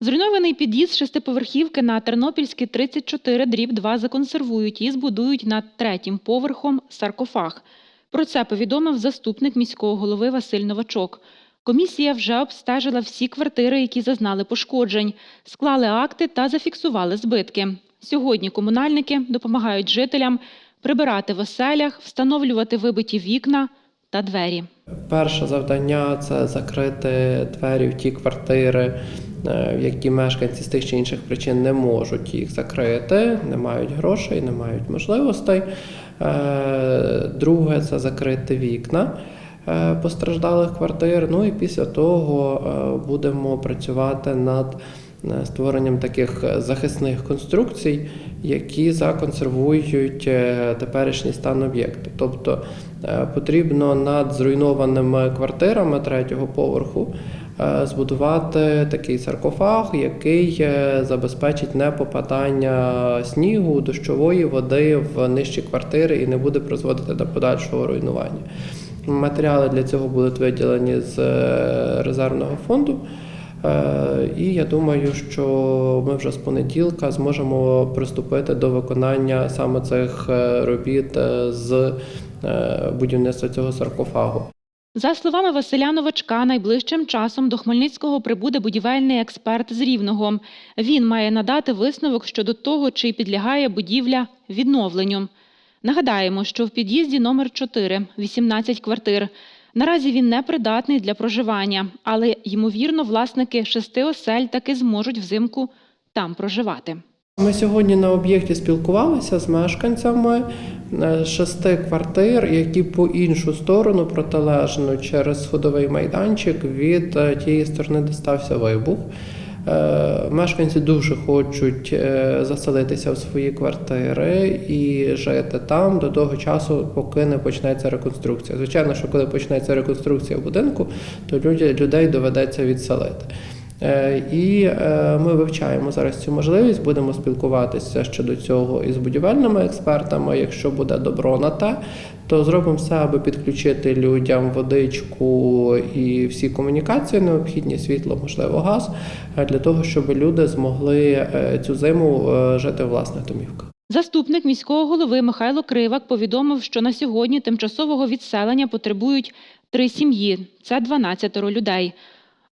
Зруйнований під'їзд шестиповерхівки на Тернопільській 34 дріб 2 законсервують і збудують над третім поверхом саркофаг. Про це повідомив заступник міського голови Василь Новачок. Комісія вже обстежила всі квартири, які зазнали пошкоджень, склали акти та зафіксували збитки. Сьогодні комунальники допомагають жителям прибирати в оселях, встановлювати вибиті вікна та двері. Перше завдання це закрити двері в ті квартири, які мешканці з тих чи інших причин не можуть їх закрити, не мають грошей, не мають можливостей. Е, Друге це закрити вікна е, постраждалих квартир. Ну і після того е, будемо працювати над е, створенням таких захисних конструкцій, які законсервують е, теперішній стан об'єкту. Тобто е, потрібно над зруйнованими квартирами третього поверху е, збудувати такий саркофаг, який е, забезпечить непопадання снігу, дощової води в нижчі квартири і не буде призводити до подальшого руйнування. Матеріали для цього будуть виділені з е, резервного фонду. Е, І я думаю, що ми вже з понеділка зможемо приступити до виконання саме цих е, робіт е, з будівництва цього саркофагу. За словами Василя Новачка, найближчим часом до Хмельницького прибуде будівельний експерт з Рівного. Він має надати висновок щодо того, чи підлягає будівля відновленню. Нагадаємо, що в під'їзді номер 4 – 18 квартир. Наразі він не придатний для проживання, але, ймовірно, власники шести осель таки зможуть взимку там проживати. Ми сьогодні на об'єкті спілкувалися з мешканцями е, шести квартир, які по іншу сторону протилежно через сходовий майданчик від е, тієї сторони, де стався вибух. Е, Мешканці дуже хочуть е, заселитися в свої квартири і жити там до того часу, поки не почнеться реконструкція. Звичайно, що коли почнеться реконструкція будинку, то людей доведеться відселити. Е, І е, ми вивчаємо зараз цю можливість, будемо спілкуватися щодо цього із будівельними експертами. Якщо буде добро на те, то зробимо все, аби підключити людям водичку і всі комунікації необхідні, світло, можливо, газ, е, для того, щоб люди змогли цю зиму жити в власних домівках. Заступник міського голови Михайло Кривак повідомив, що на сьогодні тимчасового відселення потребують три сім'ї – це 12 людей.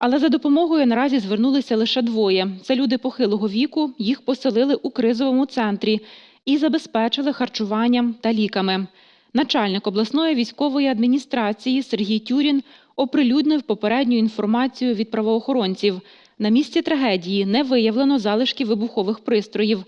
Але за допомогою наразі звернулися лише двоє. Це люди похилого віку, їх поселили у кризовому центрі і забезпечили харчуванням та ліками. Начальник обласної військової адміністрації Сергій Тюрін оприлюднив попередню інформацію від правоохоронців. На місці трагедії не виявлено залишків вибухових пристроїв.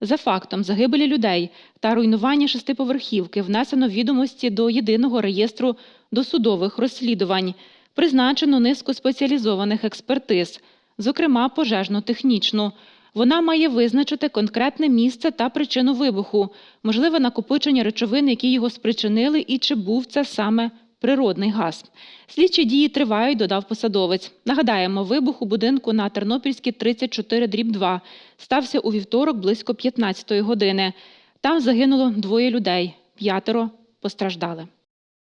За фактом загибелі людей та руйнування шестиповерхівки внесено відомості до єдиного реєстру досудових розслідувань. Призначено низку спеціалізованих експертиз, зокрема пожежно-технічну. Вона має визначити конкретне місце та причину вибуху, можливе накопичення речовин, які його спричинили, і чи був це саме природний газ. Слідчі дії тривають, додав посадовець. Нагадаємо, вибух у будинку на Тернопільській 34 дріб 2 стався у вівторок близько 15-ї години. Там загинуло двоє людей, п'ятеро постраждали.